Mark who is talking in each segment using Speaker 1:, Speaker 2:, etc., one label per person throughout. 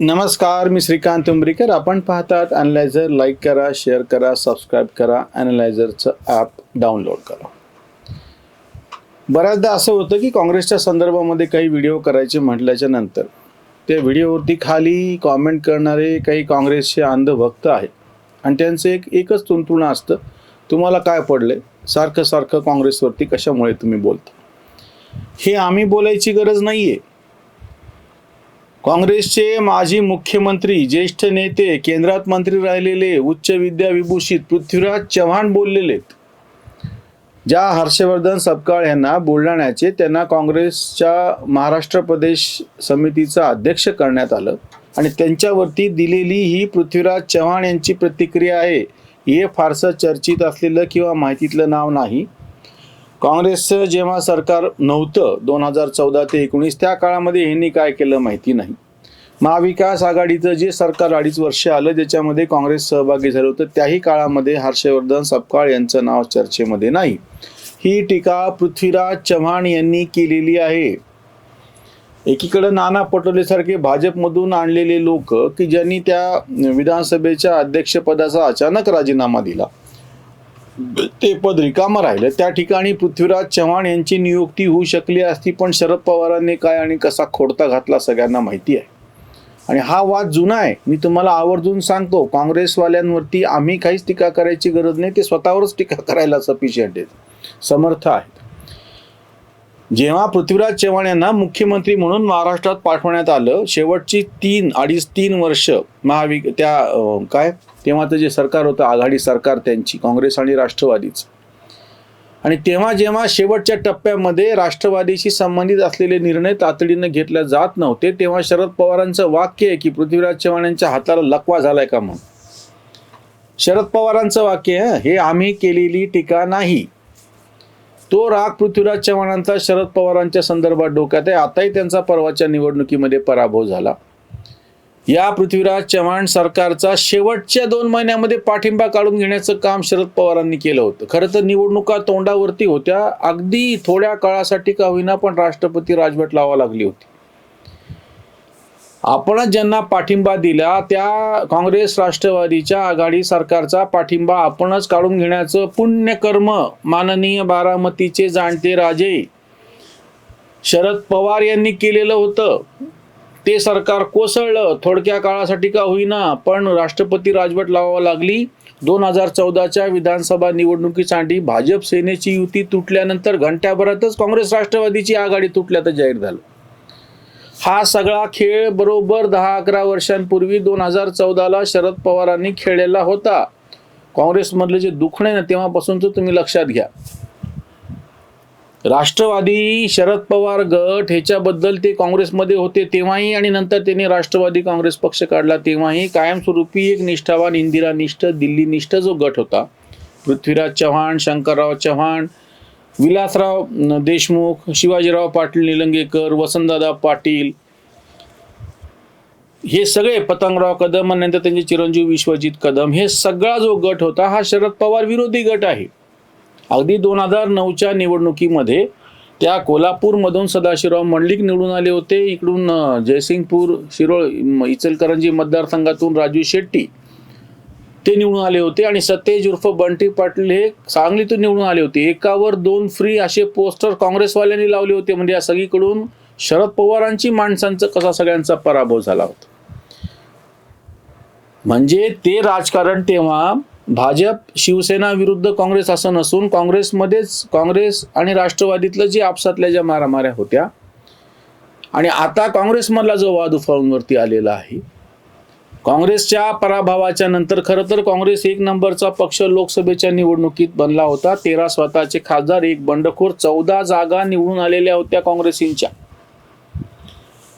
Speaker 1: नमस्कार मी श्रीकांत उंबरीकर. आपण पाहतात अॅनलायझर लाईक करा शेअर करा सबस्क्राईब करा अॅनलायझरचं ॲप डाउनलोड करा. बऱ्याचदा असं होतं की काँग्रेसच्या संदर्भामध्ये काही व्हिडिओ करायचे म्हटल्याच्या नंतर त्या व्हिडिओवरती खाली कॉमेंट करणारे काही काँग्रेसचे अंधभक्त आहेत. आणि त्यांचं एक एकच तुंतुणं असतं तुम्हाला काय पडलंय? सारखं सारखं काँग्रेसवरती कशामुळे तुम्ही बोलता? हे आम्ही बोलायची गरज नाही आहे काँग्रेसचे माजी मुख्यमंत्री ज्येष्ठ नेते केंद्रात मंत्री राहिलेले उच्च विद्या विभूषित पृथ्वीराज चव्हाण बोललेले आहेत. ज्या हर्षवर्धन सपकाळ यांना बुलढाण्याचे त्यांना काँग्रेसच्या महाराष्ट्र प्रदेश समितीचा अध्यक्ष करण्यात आलं आणि त्यांच्यावरती दिलेली ही पृथ्वीराज चव्हाण यांची प्रतिक्रिया आहे हे फारसं चर्चित असलेलं किंवा माहितीतलं नाव नाही काँग्रेसचं जेव्हा सरकार नव्हतं दोन हजार चौदा ते एकोणीस त्या काळामध्ये ह्यांनी काय केलं माहिती नाही. महाविकास आघाडीचं जे सरकार अडीच वर्ष आलं ज्याच्यामध्ये काँग्रेस सहभागी झालं होतं त्याही काळामध्ये हर्षवर्धन सपकाळ यांचं नाव चर्चेमध्ये नाही. ही टीका पृथ्वीराज चव्हाण यांनी केलेली आहे. एकीकडे नाना पटोलेसारखे भाजपमधून आणलेले लोक की ज्यांनी त्या विधानसभेच्या अध्यक्षपदाचा अचानक राजीनामा दिला. ते पद रिकामं राहिलं. त्या ठिकाणी पृथ्वीराज चव्हाण यांची नियुक्ती होऊ शकली असती पण शरद पवारांनी काय आणि कसा खोडता घातला सगळ्यांना माहिती आहे. आणि हा वाद जुना आहे. मी तुम्हाला आवर्जून सांगतो काँग्रेसवाल्यांवरती आम्ही काहीच टीका करायची गरज नाही. ते स्वतःवरच टीका करायला सफिशियंट आहेत. समर्थ आहेत. जेव्हा पृथ्वीराज चव्हाण यांना मुख्यमंत्री म्हणून महाराष्ट्रात पाठवण्यात आलं शेवटची तीन अडीच तीन वर्ष महाविक त्या काय? तेव्हाचं जे सरकार होतं आघाडी सरकार त्यांची काँग्रेस आणि राष्ट्रवादीचं. आणि तेव्हा जेव्हा शेवटच्या टप्प्यामध्ये राष्ट्रवादीशी संबंधित असलेले निर्णय तातडीनं घेतले जात नव्हते तेव्हा शरद पवारांचं वाक्य आहे की पृथ्वीराज चव्हाण यांच्या हाताला लकवा झालाय का म्हणून? शरद पवारांचं वाक्य हे आम्ही केलेली टीका नाही. तो राग पृथ्वीराज चव्हाणांचा शरद पवारांच्या संदर्भात डोक्यात आहे. आताही त्यांचा परवाच्या निवडणुकीमध्ये पराभव झाला. या पृथ्वीराज चव्हाण सरकारचा शेवटच्या दोन महिन्यामध्ये पाठिंबा काढून घेण्याचं काम शरद पवारांनी केलं होतं. खरं तर निवडणुका तोंडावरती होत्या. अगदी थोड्या काळासाठी का होईना पण राष्ट्रपती राजवट लावा लागली होती. आपणच ज्यांना पाठिंबा दिला त्या काँग्रेस राष्ट्रवादीच्या आघाडी सरकारचा पाठिंबा आपणच काढून घेण्याचं पुण्यकर्म माननीय बारामतीचे जाणते राजे शरद पवार यांनी केलेलं होतं. ते सरकार कोसळलं थोडक्या काळासाठी का होईना पण राष्ट्रपती राजवट लावावं लागली. दोन हजार चौदाच्या विधानसभा निवडणुकीसाठी भाजप सेनेची युती तुटल्यानंतर घंट्याभरातच काँग्रेस राष्ट्रवादीची आघाडी तुटल्याचं जाहीर झालं. हा सगळा खेळ बरोबर दहा अकरा वर्षांपूर्वी दोन हजार चौदाला शरद पवारांनी खेळलेला होता. काँग्रेसमधले जे दुखणे ना तेव्हापासूनच तुम्ही लक्षात घ्या. राष्ट्रवादी शरद पवार गट ह्याच्याबद्दल ते काँग्रेसमध्ये होते तेव्हाही आणि नंतर त्यांनी राष्ट्रवादी काँग्रेस पक्ष काढला तेव्हाही. कायमस्वरूपी एक निष्ठावान इंदिरा निष्ठ दिल्ली निष्ठ जो गट होता. पृथ्वीराज चव्हाण शंकरराव चव्हाण विलासराव देशमुख शिवाजीराव पाटील निलंगेकर वसंतदादा पाटील हे सगळे पतंगराव कदम आणि नंतर त्यांचे चिरंजीव विश्वजित कदम हे सगळा जो गट होता हा शरद पवार विरोधी गट आहे. अगदी दोन हजार नऊच्या निवडणुकीमध्ये त्या कोल्हापूरमधून सदाशिवराव मंडलिक निवडून आले होते. इकडून जयसिंगपूर शिरोळ इचलकरंजी मतदारसंघातून राजू शेट्टी ते निवडून आले होते आणि सतेज उर्फ बंटी पाटील हे सांगलीतून निवडून आले होते. एकावर दोन फ्री असे पोस्टर काँग्रेसवाल्यांनी लावले होते. म्हणजे या सगळीकडून शरद पवारांची माणसांचा कसा सगळ्यांचा पराभव झाला होता. म्हणजे ते राजकारण तेव्हा भाजप शिवसेना विरुद्ध काँग्रेस असं नसून काँग्रेसमध्येच काँग्रेस आणि राष्ट्रवादीतलं जे आपसातल्या ज्या मारामाऱ्या होत्या आणि आता काँग्रेसमधला जो वाद उफाळूनवरती आलेला आहे काँग्रेसच्या पराभवाच्या नंतर खरं तर काँग्रेस एक नंबरचा पक्ष लोकसभेच्या निवडणुकीत बनला होता. तेरा स्वतःचे खासदार एक बंडखोर चौदा जागा निवडून आलेल्या होत्या काँग्रेसींच्या.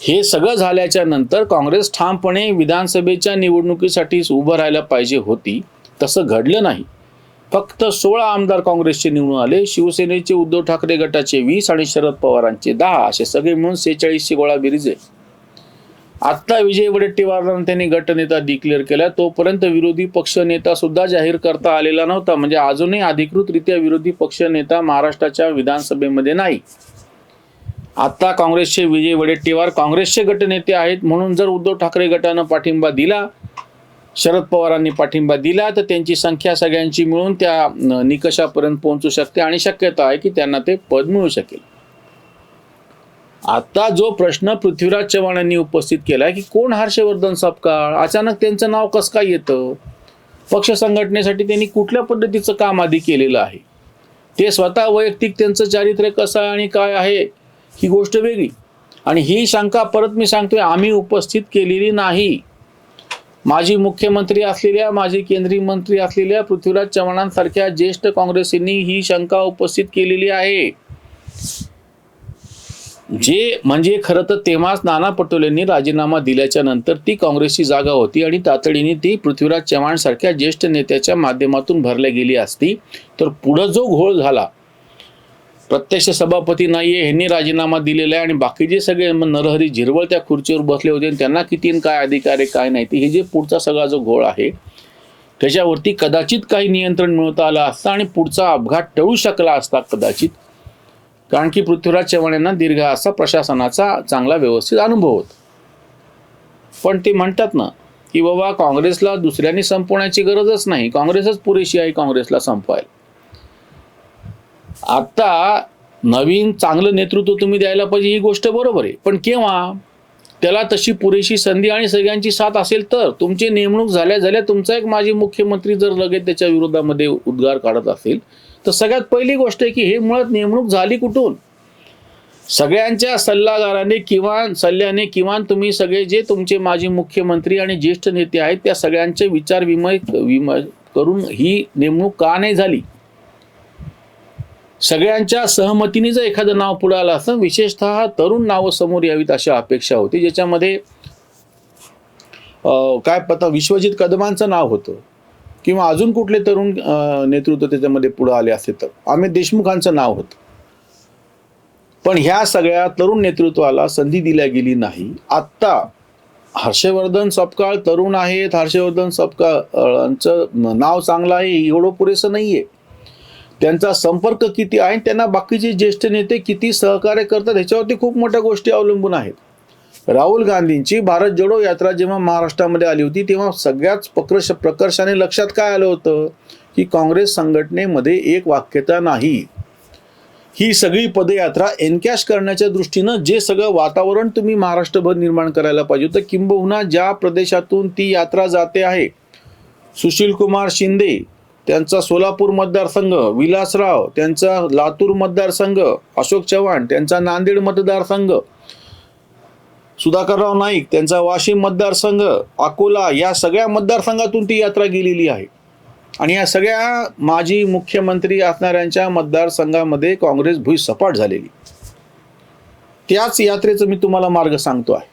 Speaker 1: हे सगळं झाल्याच्यानंतर काँग्रेस ठामपणे विधानसभेच्या निवडणुकीसाठी उभं राहायला पाहिजे होती. तसं घडलं नाही. फक्त सोळा आमदार काँग्रेसचे निवडून आले शिवसेनेचे उद्धव ठाकरे गटाचे वीस आणि शरद पवारांचे दहा असे सगळे मिळून सेहेचाळीसशे गोळा बिरीज आहे आत्ता विजय वडेट्टीवारांना त्यांनी गटनेता डिक्लेअर केला तोपर्यंत विरोधी पक्ष नेता सुद्धा जाहीर करता आलेला नव्हता म्हणजे अजूनही अधिकृतरित्या विरोधी पक्ष नेता महाराष्ट्राच्या विधानसभेमध्ये नाही. आता काँग्रेसचे विजय वडेट्टीवार काँग्रेसचे गटनेते आहेत म्हणून जर उद्धव ठाकरे गटानं पाठिंबा दिला शरद पवारांनी पाठिंबा दिला तर त्यांची संख्या सगळ्यांची मिळून त्या निकषापर्यंत पोहोचू शकते आणि शक्यता आहे की त्यांना ते पद मिळू शकेल. आता जो प्रश्न पृथ्वीराज चव्हाण यांनी उपस्थित केला की कोण हर्षवर्धन सपकाळ? अचानक त्यांचं नाव कसं काय येतं? पक्ष संघटनेसाठी त्यांनी कुठल्या पद्धतीचं काम आधी केलेलं आहे? ते स्वतः वैयक्तिक त्यांचं चारित्र्य कसं आहे आणि काय आहे? ही गोष्ट वेगळी. आणि ही शंका परत मी सांगतोय आम्ही उपस्थित केलेली नाही. माजी मुख्यमंत्री असलेल्या माजी केंद्रीय मंत्री असलेल्या पृथ्वीराज चव्हाणांसारख्या ज्येष्ठ काँग्रेसींनी ही शंका उपस्थित केलेली आहे. जे म्हणजे खरं तर तेव्हाच नाना पटोलेंनी राजीनामा दिल्याच्या नंतर ती काँग्रेसची जागा होती आणि तातडीने ती पृथ्वीराज चव्हाण सारख्या ज्येष्ठ नेत्याच्या माध्यमातून भरल्या गेली असती. तर पुढं जो घोळ झाला प्रत्यक्ष सभापती नाहीये ह्यांनी राजीनामा दिलेला आहे आणि बाकीचे सगळे मग नरहरी झिरवळ त्या खुर्चीवर बसले होते आणि त्यांना किती आणि काय अधिकार आहे काय नाही ते हे जे पुढचा सगळा जो घोळ आहे त्याच्यावरती कदाचित काही नियंत्रण मिळवता आलं असतं आणि पुढचा अपघात टळू शकला असता कदाचित. कारण की पृथ्वीराज चव्हाण यांना दीर्घ असा प्रशासनाचा चांगला व्यवस्थित अनुभव होता. पण ते म्हणतात ना की बाबा काँग्रेसला दुसऱ्यांनी संपवण्याची गरजच नाही. काँग्रेसच पुरेशी आहे काँग्रेसला संपवायला. आता नवीन चांगलं नेतृत्व तुम्ही द्यायला पाहिजे ही गोष्ट बरोबर आहे. पण केव्हा? त्याला तशी पुरेशी संधी आणि सगळ्यांची साथ असेल तर. तुमची नेमणूक झाल्या झाल्या तुमचा एक माजी मुख्यमंत्री जर लगेच त्याच्या विरोधामध्ये उद्गार काढत असेल तर सगळ्यात पहिली गोष्ट आहे की हे मुळात नेमणूक झाली कुठून? सगळ्यांच्या सल्लागाराने किमान सल्ल्याने किमान तुम्ही सगळे जे तुमचे माजी मुख्यमंत्री आणि ज्येष्ठ नेते आहेत त्या सगळ्यांचे विचार विमय विमय करून ही नेमणूक का नाही झाली? सगळ्यांच्या सहमतीने जर एखादं नाव पुढे आलं असतं विशेषतः तरुण नावं समोर यावीत अशी अपेक्षा होती ज्याच्यामध्ये काय पता विश्वजित कदमांचं नाव होतं. किंवा अजून कुठले तरुण नेतृत्व त्याच्यामध्ये पुढे आले असते तर अमित देशमुखांचं नाव होतं. पण ह्या सगळ्या तरुण नेतृत्वाला संधी दिल्या गेली नाही. आत्ता हर्षवर्धन सपकाळ तरुण आहेत हर्षवर्धन सपकाळांचं नाव चांगलं आहे एवढं पुरेसं नाही आहे त्यांचा संपर्क किती आहे आणि त्यांना बाकीचे ज्येष्ठ नेते किती सहकार्य करतात ह्याच्यावरती खूप मोठ्या गोष्टी अवलंबून आहेत. राहुल गांधींची भारत जोडो यात्रा जेव्हा महाराष्ट्रामध्ये आली होती तेव्हा सगळ्याच प्रकर्ष प्रकर्षाने लक्षात काय आलं होतं? की काँग्रेस संघटनेमध्ये एक वाक्यता नाही. ही सगळी पदयात्रा एनकॅश करण्याच्या दृष्टीनं जे सगळं वातावरण तुम्ही महाराष्ट्रभर निर्माण करायला पाहिजे होतं किंबहुना ज्या प्रदेशातून ती यात्रा जाते आहे सुशील कुमार शिंदे त्यांचा सोलापूर मतदारसंघ विलासराव त्यांचा लातूर मतदारसंघ अशोक चव्हाण त्यांचा नांदेड मतदारसंघ सुधाकरराव नाईक त्यांचा वाशिम मतदारसंघ अकोला या सगळ्या मतदारसंघातून ती यात्रा गेलेली आहे. आणि या सगळ्या माजी मुख्यमंत्री असणाऱ्यांच्या मतदारसंघामध्ये काँग्रेस भुई सपाट झालेली. त्याच यात्रेचं मी तुम्हाला मार्ग सांगतो आहे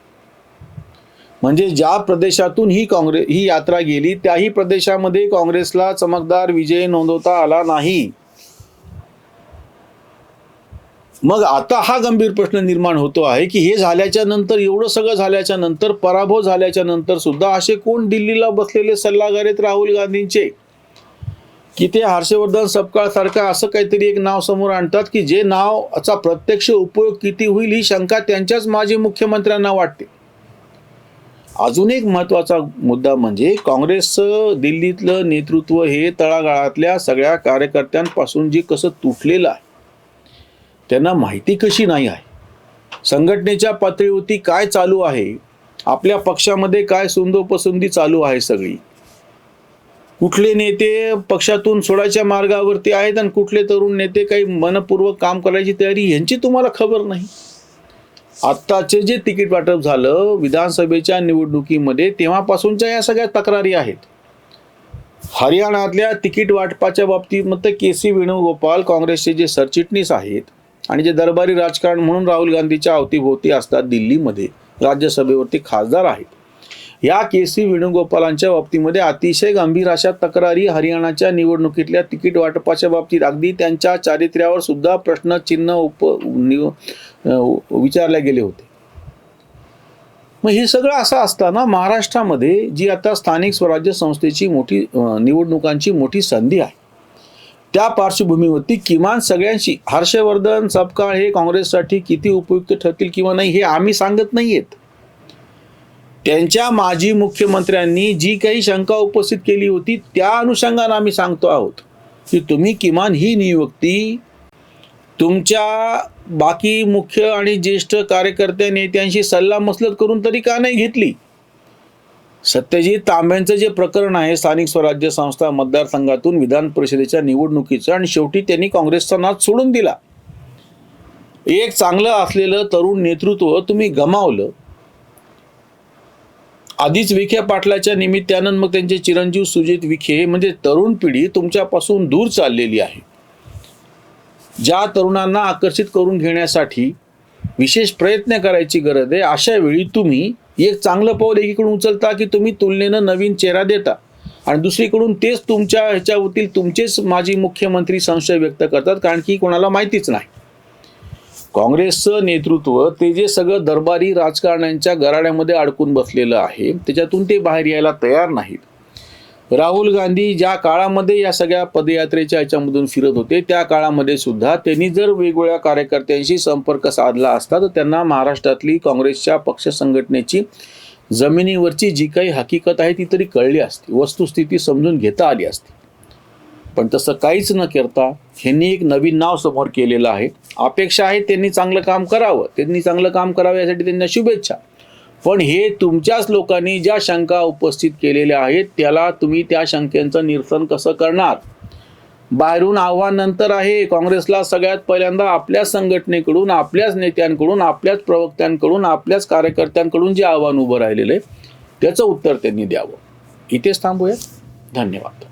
Speaker 1: म्हणजे ज्या प्रदेशातून ही काँग्रेस ही यात्रा गेली त्याही प्रदेशामध्ये काँग्रेसला चमकदार विजय नोंदवता आला नाही. मग आता हा गंभीर प्रश्न निर्माण होतो आहे की हे झाल्याच्यानंतर एवढं सगळं झाल्याच्यानंतर पराभव झाल्याच्यानंतर सुद्धा असे कोण दिल्लीला बसलेले सल्लागार आहेत राहुल गांधींचे? की ते हर्षवर्धन सपकाळ सारखं असं काहीतरी एक नाव समोर आणतात की जे नावाचा प्रत्यक्ष उपयोग किती होईल ही शंका त्यांच्याच माजी मुख्यमंत्र्यांना वाटते. अजून एक महत्त्वाचा मुद्दा म्हणजे काँग्रेसचं दिल्लीतलं नेतृत्व हे तळागाळातल्या सगळ्या कार्यकर्त्यांपासून जे कसं तुटलेलं आहे त्यांना माहिती कशी नाही आहे? संघटनेच्या पातळीवरती काय चालू आहे? आपल्या पक्षामध्ये काय सुंदोपसुंदी चालू आहे सगळी? कुठले नेते पक्षातून सोडायच्या मार्गावरती आहेत आणि कुठले तरुण नेते काही मनपूर्वक काम करायची तयारी यांची तुम्हाला खबर नाही? आत्ताचे जे तिकीट वाटप झालं विधानसभेच्या निवडणुकीमध्ये तेव्हापासूनच्या या सगळ्या तक्रारी आहेत. हरियाणातल्या तिकीट वाटपाच्या बाबतीत के सी वेणुगोपाल काँग्रेसचे जे सरचिटणीस आहेत आणि जे दरबारी राजकारण म्हणून राहुल गांधीच्या अवतीभोवती असतात दिल्लीमध्ये राज्यसभेवरती खासदार आहेत. या के सी वेणुगोपालांच्या बाबतीमध्ये अतिशय गंभीर अशा तक्रारी हरियाणाच्या निवडणुकीतल्या तिकीट वाटपाच्या बाबतीत. अगदी त्यांच्या चारित्र्यावर सुद्धा प्रश्नचिन्ह उप विचारले गेले होते. मग हे सगळं असं असताना महाराष्ट्रामध्ये जी आता स्थानिक स्वराज्य संस्थेची मोठी निवडणुकांची मोठी संधी आहे त्या पार्श्वभूमीवरती किमान सगळ्यांशी हर्षवर्धन सपकाळ हे काँग्रेससाठी किती उपयुक्त ठरतील किंवा नाही हे आम्ही सांगत नाही आहेत त्यांच्या माजी मुख्यमंत्र्यांनी जी काही शंका उपस्थित केली होती त्या अनुषंगानं आम्ही सांगतो आहोत की तुम्ही किमान ही नियुक्ती तुमच्या बाकी मुख्य आणि ज्येष्ठ कार्यकर्त्या नेत्यांशी सल्लामसलत करून तरी का नाही घेतली? सत्यजित तांब्यांचं जे प्रकरण आहे स्थानिक स्वराज्य संस्था मतदारसंघातून विधान परिषदेच्या निवडणुकीचं आणि शेवटी त्यांनी काँग्रेसचा नाद सोडून दिला. एक चांगलं असलेलं तरुण नेतृत्व तुम्ही गमावलं आधीच विखे पाटलाच्या निमित्तानं मग त्यांचे चिरंजीव सुजित विखे म्हणजे तरुण पिढी तुमच्यापासून दूर चाललेली आहे. ज्या तरुणांना आकर्षित करून घेण्यासाठी विशेष प्रयत्न करायची गरज आहे अशा वेळी तुम्ही एक चांगलं पाऊल एकीकडून उचलता की तुम्ही तुलनेनं नवीन चेहरा देता? आणि दुसरीकडून तेच तुमच्या ह्याच्यावरील तुमचेच माजी मुख्यमंत्री संशय व्यक्त करतात कारण की कोणाला माहितीच नाही. काँग्रेसचं नेतृत्व ते जे सगळं दरबारी राजकारण्यांच्या गराड्यामध्ये अडकून बसलेलं आहे त्याच्यातून ते बाहेर यायला तयार नाहीत. राहुल गांधी ज्या काळामध्ये या सगळ्या पदयात्रेच्या याच्यामधून फिरत होते त्या काळामध्ये सुद्धा त्यांनी जर वेगवेगळ्या कार्यकर्त्यांशी संपर्क साधला असता तर त्यांना महाराष्ट्रातली काँग्रेसच्या पक्ष संघटनेची जमिनीवरची जी काही हकीकत आहे ती तरी कळली असती वस्तुस्थिती समजून घेता आली असती. पण तसं काहीच न करता ह्यांनी एक नवीन नाव समोर केलेलं आहे. अपेक्षा आहे त्यांनी चांगलं काम करावं. त्यांनी चांगलं काम करावं यासाठी त्यांना शुभेच्छा. पण हे तुमच्याच लोकांनी ज्या शंका उपस्थित केलेल्या आहेत त्याला तुम्ही त्या शंकेचं निरसन कसं करणार? बाहेरून आव्हान नंतर आहे. काँग्रेसला सगळ्यात पहिल्यांदा आपल्याच संघटनेकडून आपल्याच नेत्यांकडून आपल्याच प्रवक्त्यांकडून आपल्याच कार्यकर्त्यांकडून जे आव्हान उभं राहिलेलं आहे त्याचं उत्तर त्यांनी द्यावं. इथेच थांबूया धन्यवाद.